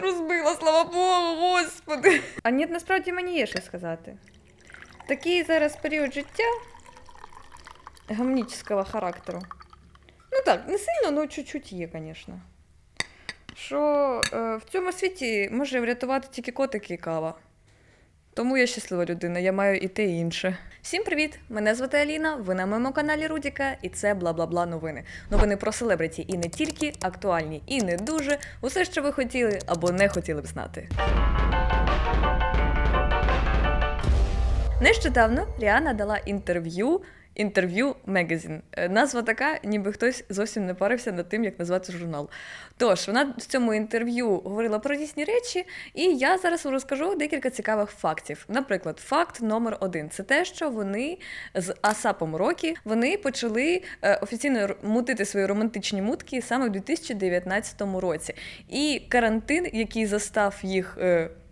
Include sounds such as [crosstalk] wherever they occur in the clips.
не розбила, слава Богу, господи. А ні, насправді мені є що сказати. Такий зараз період життя гамнічного характеру. Ну так, не сильно, але чуть-чуть є, звісно. Що е, в цьому світі може врятувати тільки котики і кава. Тому я щаслива людина, я маю і те, і інше. Всім привіт! Мене звати Аліна. Ви на моєму каналі Рудіка, і це бла бла бла новини. Новини про селебриті і не тільки, актуальні і не дуже. Усе, що ви хотіли або не хотіли б знати. Нещодавно Ріана дала інтерв'ю. Інтерв'ю Мегазін. Е, Назва така, ніби хтось зовсім не парився над тим, як назвати журнал. Тож, вона в цьому інтерв'ю говорила про різні речі, і я зараз розкажу декілька цікавих фактів. Наприклад, факт номер один це те, що вони з Асапом Рокі вони почали е, офіційно мутити свої романтичні мутки саме в 2019 році. І карантин, який застав їх.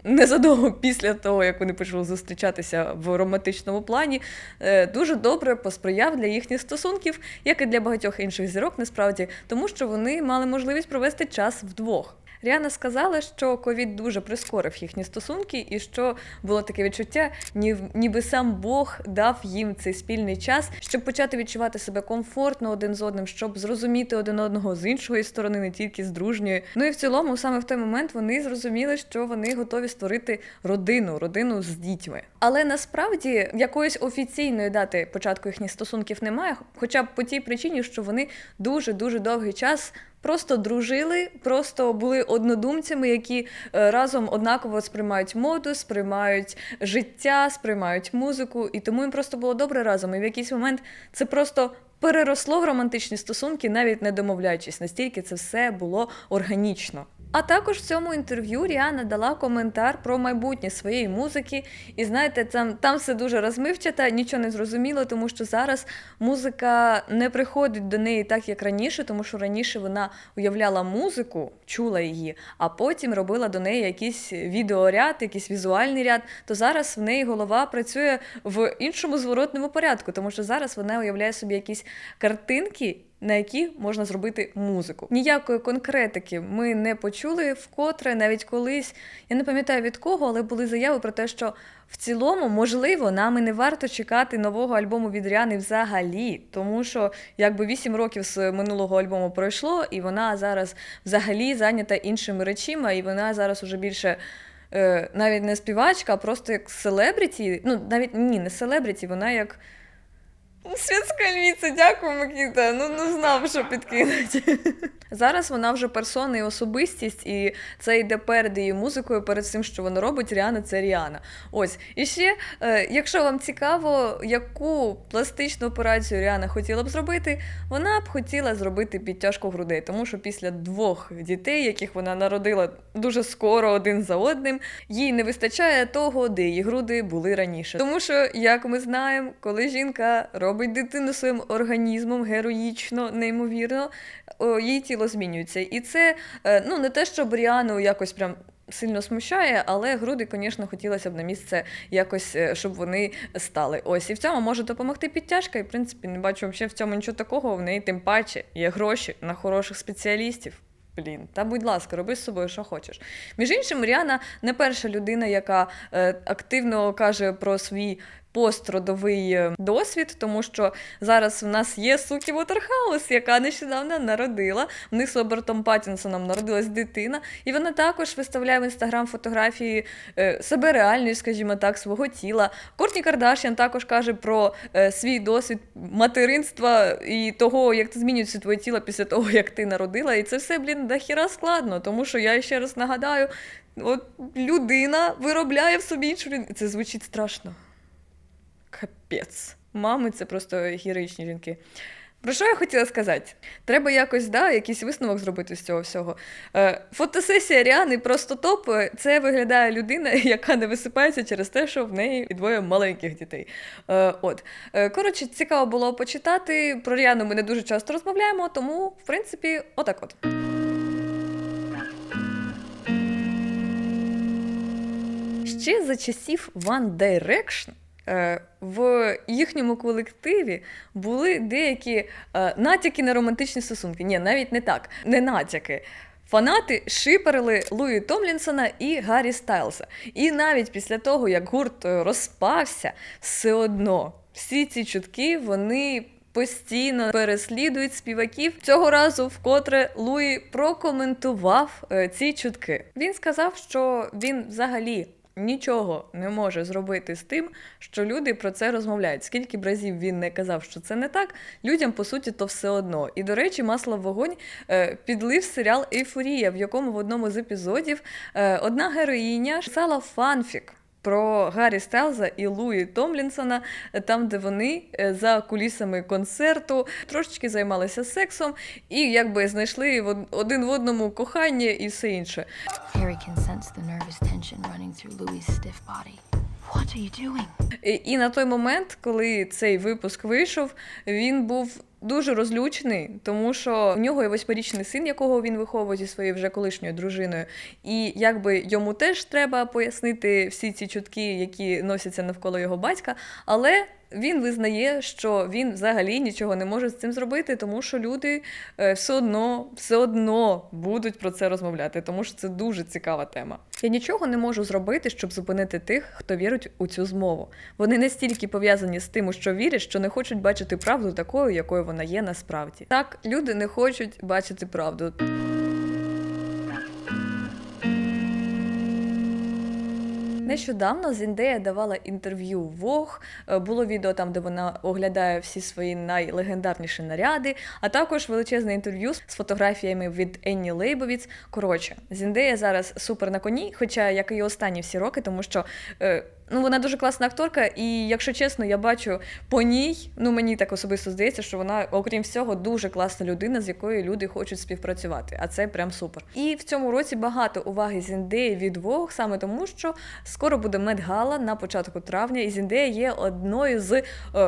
Незадовго після того, як вони почали зустрічатися в романтичному плані, е, дуже добре посприяв для їхніх стосунків, як і для багатьох інших зірок, насправді, тому що вони мали можливість провести час вдвох. Ріана сказала, що ковід дуже прискорив їхні стосунки, і що було таке відчуття, ні- ніби сам Бог дав їм цей спільний час, щоб почати відчувати себе комфортно один з одним, щоб зрозуміти один одного з іншої сторони, не тільки з дружньої. Ну і в цілому, саме в той момент вони зрозуміли, що вони готові створити родину, родину з дітьми. Але насправді якоїсь офіційної дати початку їхніх стосунків немає, хоча б по тій причині, що вони дуже дуже довгий час. Просто дружили, просто були однодумцями, які е, разом однаково сприймають моду, сприймають життя, сприймають музику, і тому їм просто було добре разом. І в якийсь момент це просто переросло в романтичні стосунки, навіть не домовляючись, настільки це все було органічно. А також в цьому інтерв'ю Ріана дала коментар про майбутнє своєї музики. І знаєте, там, там все дуже розмивчата, нічого не зрозуміло, тому що зараз музика не приходить до неї так, як раніше, тому що раніше вона уявляла музику, чула її, а потім робила до неї якийсь відеоряд, якийсь візуальний ряд. То зараз в неї голова працює в іншому зворотному порядку, тому що зараз вона уявляє собі якісь картинки. На які можна зробити музику. Ніякої конкретики ми не почули вкотре, навіть колись. Я не пам'ятаю від кого, але були заяви про те, що в цілому, можливо, нам і не варто чекати нового альбому від Ріани взагалі, тому що якби 8 років з минулого альбому пройшло, і вона зараз взагалі зайнята іншими речима, і вона зараз уже більше. е, Навіть не співачка, а просто як селебріті. Ну, навіть ні, не селебріті, вона як Світська львіця, дякую, Микіта. Ну не знав, що підкинуть. Зараз вона вже персона і особистість, і це йде перед її музикою, перед цим, що вона робить. Ріана це Ріана. Ось. І ще, е, якщо вам цікаво, яку пластичну операцію Ріана хотіла б зробити, вона б хотіла зробити підтяжку грудей, тому що після двох дітей, яких вона народила дуже скоро один за одним, їй не вистачає того, де її груди були раніше. Тому що, як ми знаємо, коли жінка робить дитину своїм організмом героїчно, неймовірно, її тіло змінюється. І це е, ну не те, щоб Ріану якось прям. Сильно смущає, але груди, звісно, хотілося б на місце якось, е, щоб вони стали. Ось і в цьому може допомогти підтяжка. І в принципі не бачу взагалі в цьому нічого такого. В неї тим паче є гроші на хороших спеціалістів. Блін, та будь ласка, роби з собою, що хочеш. Між іншим, Ріана не перша людина, яка е, активно каже про свій постродовий е, досвід, тому що зараз в нас є Сукі Вотерхаус, яка нещодавно народила. В них з Робертом Паттінсоном народилась дитина, і вона також виставляє в інстаграм фотографії е, себе реальної, скажімо так, свого тіла. Кортні Кардашян також каже про е, свій досвід материнства і того, як це змінюється твоє тіло після того, як ти народила. І це все, блін, дохіра складно, тому що я ще раз нагадаю. От людина виробляє в собі іншу. Це звучить страшно. Капець. Мами це просто героїчні жінки. Про що я хотіла сказати? Треба якось да, якийсь висновок зробити з цього всього. Е, фотосесія Ріани просто топ. Це виглядає людина, [laughs] яка не висипається через те, що в неї двоє маленьких дітей. Е, от. Е, коротше, цікаво було почитати. Про Ріану ми не дуже часто розмовляємо, тому, в принципі, отак от. Ще за часів One Direction в їхньому колективі були деякі е, натяки на романтичні стосунки. Ні, навіть не так, не натяки. Фанати шиперили Луї Томлінсона і Гаррі Стайлса. І навіть після того, як гурт е, розпався, все одно всі ці чутки вони. Постійно переслідують співаків цього разу, вкотре Луї прокоментував е, ці чутки. Він сказав, що він взагалі нічого не може зробити з тим, що люди про це розмовляють. Скільки б разів він не казав, що це не так, людям по суті то все одно. І до речі, масло в вогонь е, підлив серіал Ейфорія, в якому в одному з епізодів е, одна героїня писала фанфік. Про Гаррі Стелза і Луї Томлінсона, е, там, де вони е, за кулісами концерту трошечки займалися сексом і якби знайшли один в одному кохання і все інше. What are you doing? І, і на той момент, коли цей випуск вийшов, він був дуже розлючений, тому що у нього є восьмирічний син, якого він виховує зі своєю вже колишньою дружиною. І якби йому теж треба пояснити всі ці чутки, які носяться навколо його батька, але. Він визнає, що він взагалі нічого не може з цим зробити, тому що люди е, все одно, все одно будуть про це розмовляти, тому що це дуже цікава тема. Я нічого не можу зробити, щоб зупинити тих, хто вірить у цю змову. Вони настільки пов'язані з тим, що вірять, що не хочуть бачити правду такою, якою вона є насправді. Так, люди не хочуть бачити правду. Нещодавно Зіндея давала інтерв'ю Вог. Е, Було відео там, де вона оглядає всі свої найлегендарніші наряди, а також величезне інтерв'ю з фотографіями від Енні Лейбовіц. Коротше, Зіндея зараз супер на коні, хоча як і останні всі роки, тому що. Е, Ну, вона дуже класна акторка, і якщо чесно, я бачу по ній, ну мені так особисто здається, що вона, окрім всього, дуже класна людина, з якою люди хочуть співпрацювати. А це прям супер. І в цьому році багато уваги Зіндеї від Vogue, саме тому, що скоро буде медгала на початку травня, і Зіндея є одною з е,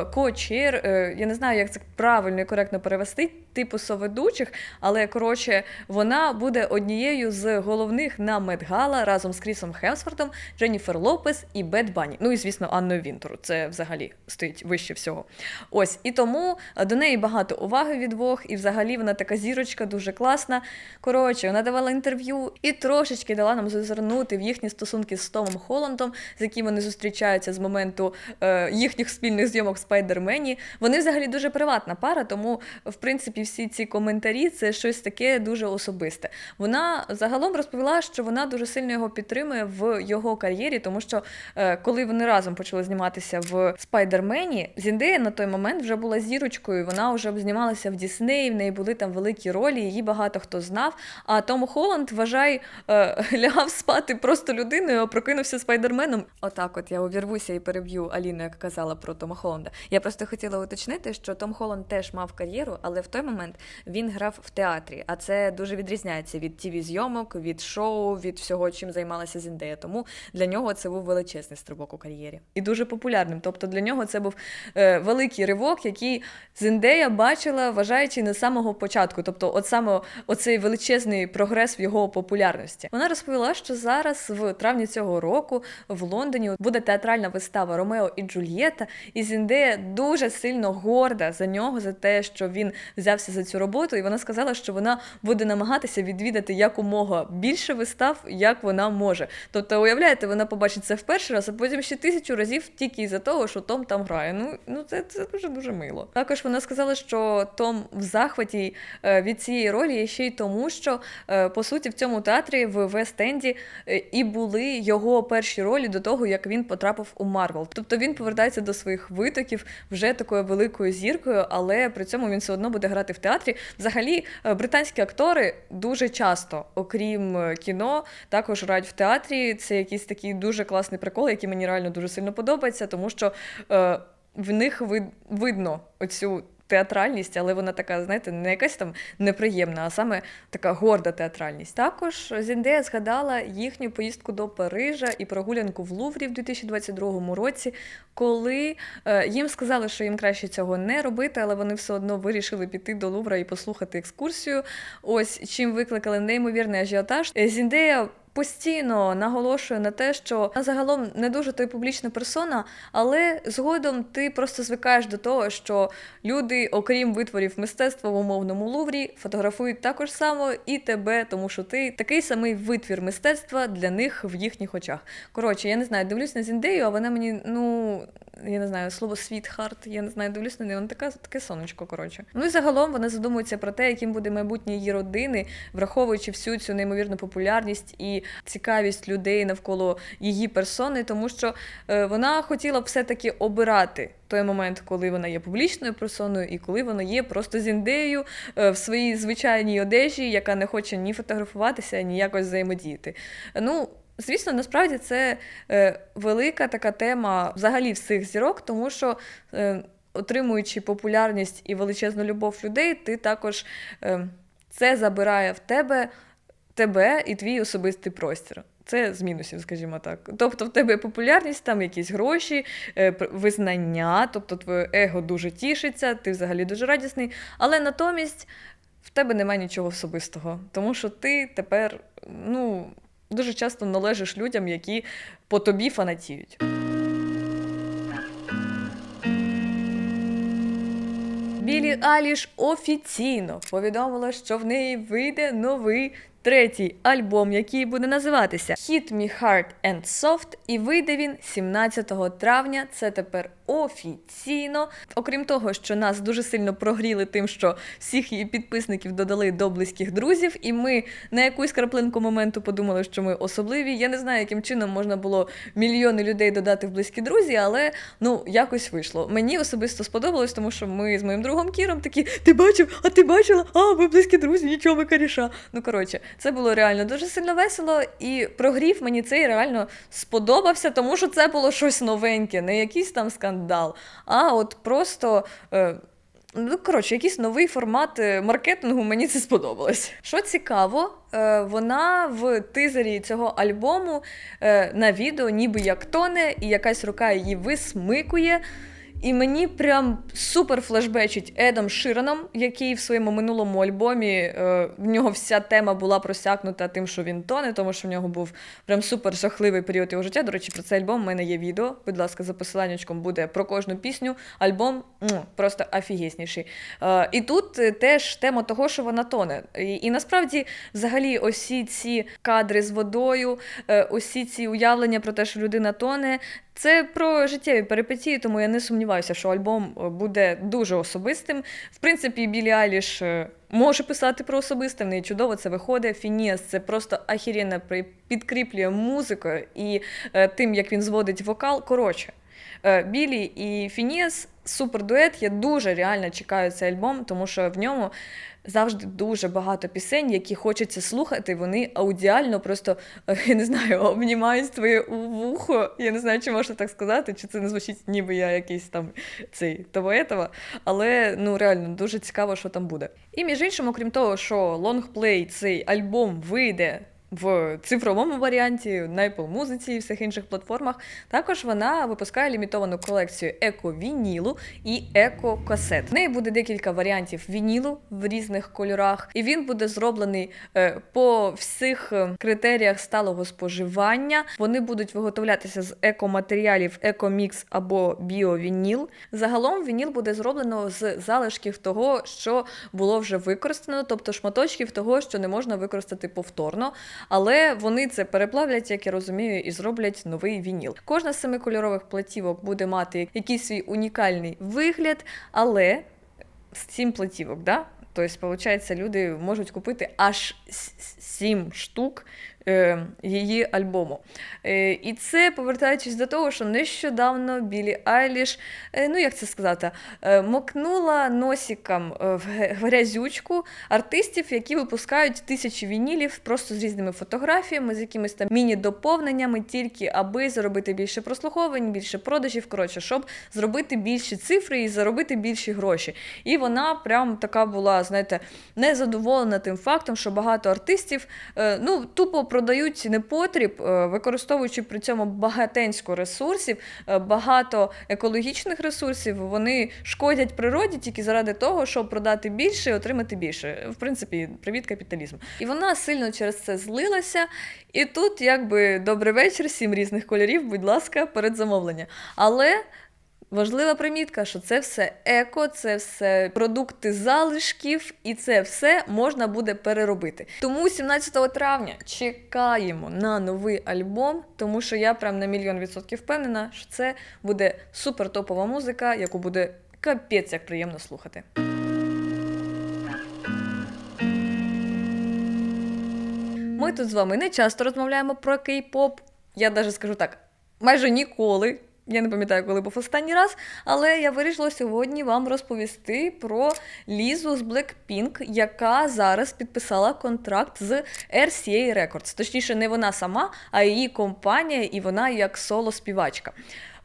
ко-чер, е, я не знаю, як це правильно і коректно перевести, типу соведучих, але коротше, вона буде однією з головних на медгала разом з Крісом Хемсфортом, Дженніфер Лопес і Бет Бані. Ну і звісно, Анною Вінтору. Це взагалі стоїть вище всього. Ось і тому до неї багато уваги від двох, і взагалі вона така зірочка, дуже класна. Коротше, вона давала інтерв'ю і трошечки дала нам зазирнути в їхні стосунки з Томом Холландом, з яким вони зустрічаються з моменту е, їхніх спільних зйомок в Спайдермені. Вони взагалі дуже приватна пара, тому в принципі всі ці коментарі це щось таке дуже особисте. Вона загалом розповіла, що вона дуже сильно його підтримує в його кар'єрі, тому що е, коли вони разом почали зніматися в Спайдермені, Зіндея на той момент вже була зірочкою. Вона вже знімалася в Діснеї, в неї були там великі ролі, її багато хто знав. А Том Холланд, вважай, е, [laughs] лягав спати просто людиною, а прокинувся спайдерменом. Отак, от я увірвуся і переб'ю Аліну, яка казала про Тома Холланда. Я просто хотіла уточнити, що Том Холланд теж мав кар'єру, але в той момент він грав в театрі, а це дуже відрізняється від тіві зйомок, від шоу, від всього, чим займалася Зіндея. Тому для нього це був величезний стрибок у кар'єрі і дуже популярним. Тобто для нього це був е, великий ривок, який Зіндея бачила, вважаючи не самого початку. Тобто, от саме оцей величезний прогрес в його популярності. Вона розповіла, що зараз, в травні цього року, в Лондоні буде театральна вистава Ромео і Джульєта, і Зіндея дуже сильно горда за нього, за те, що він взявся за цю роботу. І вона сказала, що вона буде намагатися відвідати якомога більше вистав, як вона може. Тобто, уявляєте, вона побачить це в раз, а потім ще тисячу разів тільки із-за того, що Том там грає. Ну, ну це, це дуже дуже мило. Також вона сказала, що Том в захваті е, від цієї ролі ще й тому, що е, по суті в цьому театрі в Вест-Енді е, і були його перші ролі до того, як він потрапив у Марвел. Тобто він повертається до своїх витоків вже такою великою зіркою, але при цьому він все одно буде грати в театрі. Взагалі, британські актори дуже часто, окрім кіно, також грають в театрі. Це якийсь такий дуже класний прикол, який мені реально дуже сильно подобається, тому що е, в них вид, видно оцю. Театральність, але вона така, знаєте, не якась там неприємна, а саме така горда театральність. Також Зіндея згадала їхню поїздку до Парижа і прогулянку в Луврі в 2022 році, коли е, їм сказали, що їм краще цього не робити, але вони все одно вирішили піти до Лувра і послухати екскурсію. Ось чим викликали неймовірний ажіотаж. Е, Зіндея постійно наголошує на те, що вона загалом не дуже той публічна персона, але згодом ти просто звикаєш до того, що люди, окрім витворів мистецтва в умовному луврі, фотографують також само і тебе, тому що ти такий самий витвір мистецтва для них в їхніх очах. Коротше, я не знаю, дивлюсь на Зіндею, а вона мені, ну. Я не знаю, слово світхарт, я не знаю, дивлюсь на неї, вона така, таке сонечко, коротше. Ну і загалом вона задумується про те, яким буде майбутнє її родини, враховуючи всю цю неймовірну популярність і цікавість людей навколо її персони, тому що е, вона хотіла б все-таки обирати той момент, коли вона є публічною персоною, і коли вона є просто зіндеєю е, в своїй звичайній одежі, яка не хоче ні фотографуватися, ні якось взаємодіяти. Ну, Звісно, насправді це е, велика така тема взагалі всіх зірок, тому що отримуючи популярність і величезну любов людей, ти також це забирає в тебе, тебе і твій особистий простір. Це з мінусів, скажімо так. Тобто в тебе популярність, там якісь гроші, е, визнання, тобто твоє его дуже тішиться, ти взагалі дуже радісний, але натомість в тебе немає нічого особистого, тому що ти тепер, ну, дуже часто належиш людям, які по тобі фанатіють. Білі Аліш офіційно повідомила, що в неї вийде новий третій альбом, який буде називатися Hit Me Hard and Soft, і вийде він 17 травня. Це тепер офіційно. Окрім того, що нас дуже сильно прогріли тим, що всіх її підписників додали до близьких друзів, і ми на якусь краплинку моменту подумали, що ми особливі. Я не знаю, яким чином можна було мільйони людей додати в близькі друзі, але ну якось вийшло. Мені особисто сподобалось, тому що ми з моїм другом Кіром такі: ти бачив, а ти бачила? А, ви близькі друзі, нічого ви коріша. Ну коротше, це було реально дуже сильно весело, і прогрів мені цей реально сподобався, тому що це було щось новеньке, не якийсь там скандал, а от просто. Е, Ну, коротше, якийсь новий формат е, маркетингу мені це сподобалось. Що цікаво, е, вона в тизері цього альбому на відео ніби як тоне, і якась рука її висмикує. І мені прям супер флешбечить Едом Шираном, який в своєму минулому альбомі е, в нього вся тема була просякнута тим, що він тоне, тому що в нього був прям супер жахливий період його життя. До речі, про цей альбом в мене є відео. Будь ласка, за посиланнячком буде про кожну пісню. Альбом м, просто офігісніший. Е, і тут е, теж тема того, що вона тоне. І, і насправді, взагалі, осі ці кадри з водою, е, усі ці уявлення про те, що людина тоне. Це про життєві перипетії, тому я не сумніваюся, що альбом е, буде дуже особистим. В принципі, Білі Айліш е, може писати про особисте, в неї чудово це виходить. Фініас це просто ахіренно при- підкріплює музикою і е, тим, як він зводить вокал. Коротше, Білі і Фініас супер дует. Я дуже реально чекаю цей альбом, тому що в ньому завжди дуже багато пісень, які хочеться слухати. Вони аудіально просто е, я не знаю, [laughs] обнімають твоє вухо. Я не знаю, чи можна так сказати, чи це не звучить, ніби я якийсь там цей того етого. Але ну реально дуже цікаво, що там буде. І між іншим, окрім того, що лонгплей цей альбом вийде. В цифровому варіанті, на Apple Music і всіх інших платформах, також вона випускає лімітовану колекцію еко-вінілу і еко-касет. В неї буде декілька варіантів вінілу в різних кольорах, і він буде зроблений е, по всіх е, критеріях сталого споживання. Вони будуть виготовлятися з екоматеріалів екомікс або біовініл. Загалом вініл буде зроблено з залишків того, що було вже використано, тобто шматочків того, що не можна використати повторно. Але вони це переплавлять, як я розумію, і зроблять новий вініл. Кожна з семи кольорових платівок буде мати якийсь свій унікальний вигляд, але сім платівок, да? Тобто, виходить, люди можуть купити аж сім штук її альбому. Е, і це повертаючись до того, що нещодавно Білі Айліш, е, ну як це сказати, е, мокнула носиком е, в грязючку артистів, які випускають тисячі вінілів просто з різними фотографіями, з якимись там міні-доповненнями, тільки аби заробити більше прослуховувань, більше продажів, коротше, щоб зробити більші цифри і заробити більші гроші. І вона прям така була, знаєте, незадоволена тим фактом, що багато артистів е, ну, тупо продають непотріб, е, використовуючи при цьому багатенсько ресурсів, е, багато екологічних ресурсів. Вони шкодять природі тільки заради того, щоб продати більше і отримати більше. В принципі, привіт капіталізм. І вона сильно через це злилася. І тут, якби добрий вечір, сім різних кольорів, будь ласка, передзамовлення. Але Важлива примітка, що це все еко, це все продукти залишків, і це все можна буде переробити. Тому 17 травня чекаємо на новий альбом, тому що я прям на мільйон відсотків впевнена, що це буде супер топова музика, яку буде капець як приємно слухати. Ми тут з вами не часто розмовляємо про кей-поп. Я навіть скажу так, майже ніколи. Я не пам'ятаю, коли був останній раз, але я вирішила сьогодні вам розповісти про Лізу з Blackpink, яка зараз підписала контракт з RCA Records. Точніше, не вона сама, а її компанія, і вона як соло-співачка.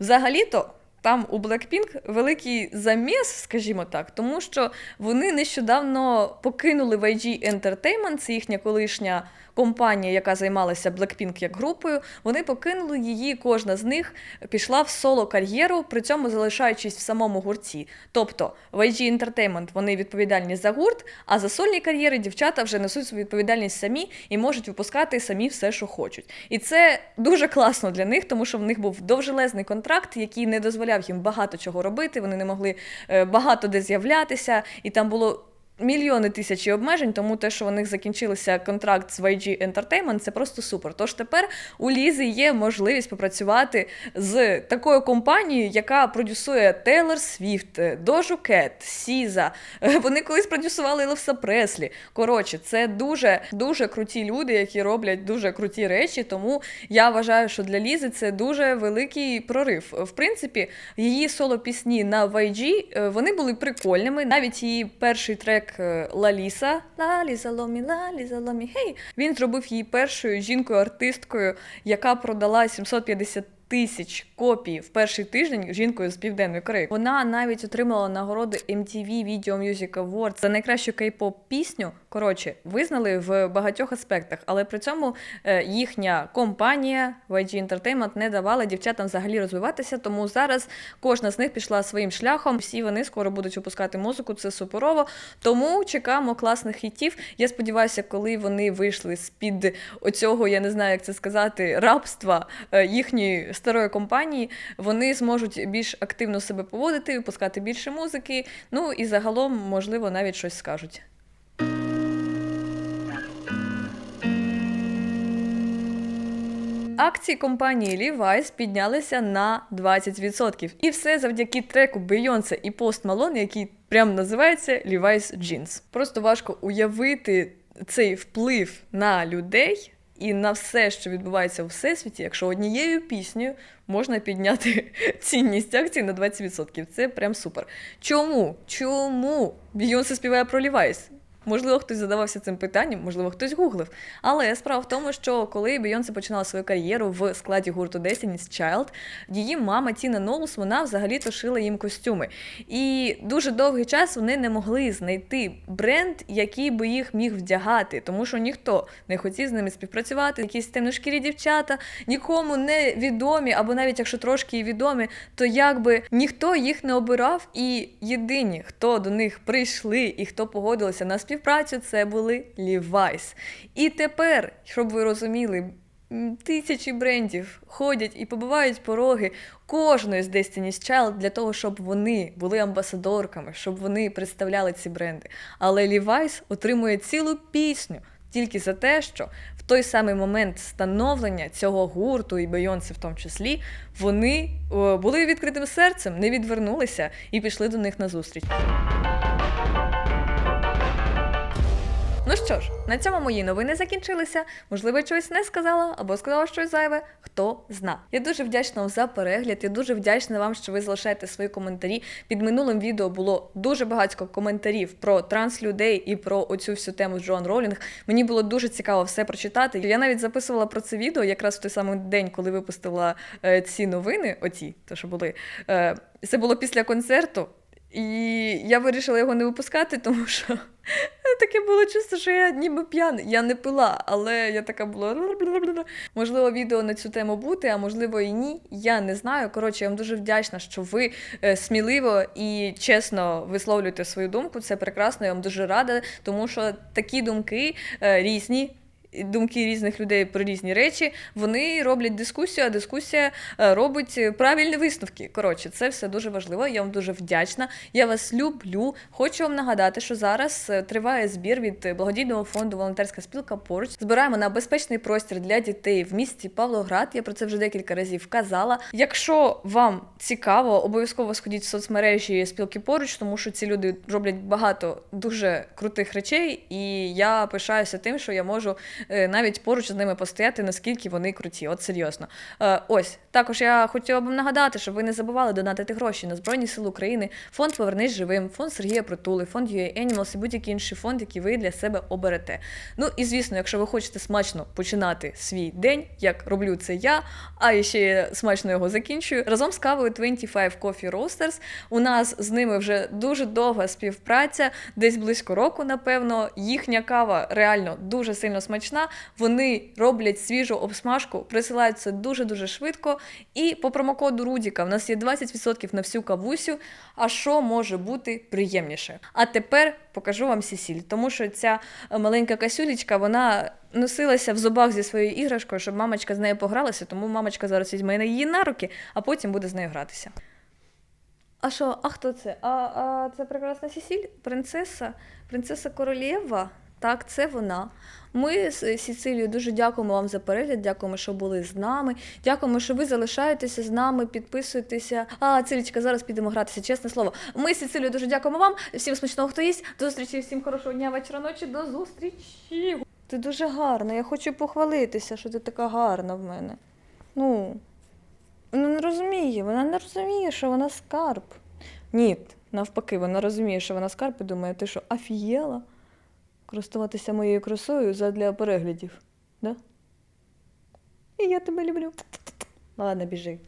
Взагалі-то. Там у Blackpink великий заміс, скажімо так, тому що вони нещодавно покинули YG Entertainment, це їхня колишня компанія, яка займалася Blackpink як групою. Вони покинули її, кожна з них пішла в соло-кар'єру, при цьому залишаючись в самому гурті. Тобто YG Entertainment вони відповідальні за гурт, а за сольні кар'єри дівчата вже несуть свою відповідальність самі і можуть випускати самі все, що хочуть. І це дуже класно для них, тому що в них був довжелезний контракт, який не дозволяв їм багато чого робити. Вони не могли е, багато де з'являтися, і там було. Мільйони тисячі обмежень, тому те, що у них закінчилися контракт з YG Entertainment, це просто супер. Тож тепер у Лізи є можливість попрацювати з такою компанією, яка продюсує Тейлор Свіфт, Дожу Кет, Сіза. [laughs] Вони колись продюсували Левса Преслі. Коротше, це дуже дуже круті люди, які роблять дуже круті речі. Тому я вважаю, що для Лізи це дуже великий прорив. В принципі, її соло-пісні на YG, е, вони були прикольними. Навіть її перший трек е, Лаліса Лаліса Ломі, Лаліса Ломі, гей. Він зробив її першою жінкою-артисткою, яка продала 750 тисяч копій в перший тиждень жінкою з Південної Кореї. Вона навіть отримала нагороди MTV Video Music Awards за найкращу кей-поп пісню. Коротше, визнали в багатьох аспектах, але при цьому е, їхня компанія YG Entertainment не давала дівчатам взагалі розвиватися. Тому зараз кожна з них пішла своїм шляхом. Всі вони скоро будуть випускати музику. Це суперово. Тому чекаємо класних хітів. Я сподіваюся, коли вони вийшли з під оцього, я не знаю, як це сказати, рабства е, їхньої старої компанії, вони зможуть більш активно себе поводити, випускати більше музики. Ну і загалом, можливо, навіть щось скажуть. Акції компанії Levi's піднялися на 20%. І все завдяки треку Beyoncé і Post Malone, який прям називається Levi's Jeans. Просто важко уявити цей вплив на людей і на все, що відбувається у всесвіті, якщо однією піснею можна підняти [laughs] цінність акцій на 20%. Це прям супер. Чому? Чому Бійонсе співає про Levi's? Можливо, хтось задавався цим питанням, можливо, хтось гуглив. Але справа в тому, що коли Бейонсе починала свою кар'єру в складі гурту Destiny's Child, її мама Тіна Ноулс, вона взагалі-то шила їм костюми. І дуже довгий час вони не могли знайти бренд, який би їх міг вдягати, тому що ніхто не хотів з ними співпрацювати. Якісь темношкірі дівчата, нікому не відомі, або навіть якщо трошки і відомі, то якби ніхто їх не обирав. І єдині, хто до них прийшли і хто погодилися на співпрацю, це були Levi's. І тепер, щоб ви розуміли, тисячі брендів ходять і побивають пороги кожної з Destiny's Child для того, щоб вони були амбасадорками, щоб вони представляли ці бренди. Але Levi's отримує цілу пісню. Тільки за те, що в той самий момент становлення цього гурту і Бейонсе в тому числі вони були відкритим серцем, не відвернулися і пішли до них на зустріч. Ну що ж, на цьому мої новини закінчилися. Можливо, я чогось не сказала або сказала щось зайве. Хто зна. Я дуже вдячна вам за перегляд. Я дуже вдячна вам, що ви залишаєте свої коментарі. Під минулим відео було дуже багато коментарів про транслюдей і про оцю всю тему з Джоан Ролінг. Мені було дуже цікаво все прочитати. Я навіть записувала про це відео якраз в той самий день, коли випустила е, ці новини. Оці, то що були. Е, це було після концерту. І я вирішила його не випускати, тому що [laughs] таке було чувство, що я ніби п'яна. Я не пила, але я така була. [laughs] Можливо, відео на цю тему бути, а можливо і ні. Я не знаю. Коротше, я вам дуже вдячна, що ви е, сміливо і чесно висловлюєте свою думку. Це прекрасно, я вам дуже рада, тому що такі думки е, різні. Думки різних людей про різні речі, вони роблять дискусію, а дискусія е, робить е, правильні висновки. Коротше, це все дуже важливо. Я вам дуже вдячна. Я вас люблю. Хочу вам нагадати, що зараз е, триває збір від благодійного фонду Волонтерська спілка поруч. Збираємо на безпечний простір для дітей в місті Павлоград. Я про це вже декілька разів казала. Якщо вам цікаво, обов'язково сходіть в соцмережі спілки поруч, тому що ці люди роблять багато дуже крутих речей, і я пишаюся тим, що я можу навіть поруч з ними постояти, наскільки вони круті. От серйозно. Е, Ось також я хотіла б нагадати, щоб ви не забували донатити гроші на Збройні Сили України, фонд Повернись живим, фонд Сергія Притули, фонд UA Animals і будь-який інший фонд, який ви для себе оберете. Ну і звісно, якщо ви хочете смачно починати свій день, як роблю це я, а ще смачно його закінчую. Разом з кавою 25 Coffee Roasters. У нас з ними вже дуже довга співпраця, десь близько року, напевно. Їхня кава реально дуже сильно смачна. Вони роблять свіжу обсмажку, присилають це дуже дуже швидко. І по промокоду Рудіка в нас є 20% на всю кавусю. А що може бути приємніше? А тепер покажу вам Сісіль, тому що ця е, маленька касюлечка, вона носилася в зубах зі своєю іграшкою, щоб мамочка з нею погралася, тому мамочка зараз візьме її на руки, а потім буде з нею гратися. А що, а хто це? А, а це прекрасна Сісіль? Принцеса? Принцеса королєва? Так, це вона. Ми з Сіцилією дуже дякуємо вам за перегляд, дякуємо, що були з нами. Дякуємо, що ви залишаєтеся з нами, підписуєтеся. А, Цилічка, зараз підемо гратися, чесне слово. Ми з Сіцилією дуже дякуємо вам. Всім смачного, хто їсть. До зустрічі, всім хорошого дня, вечора, ночі. До зустрічі. Ти дуже гарна. Я хочу похвалитися, що ти така гарна в мене. Ну, вона не розуміє, вона не розуміє, що вона скарб. Ні, навпаки, вона розуміє, що вона скарб і думає, ти що, афієла? Користуватися моєю красою задля переглядів, да? І я тебе люблю. Ладно, біжи.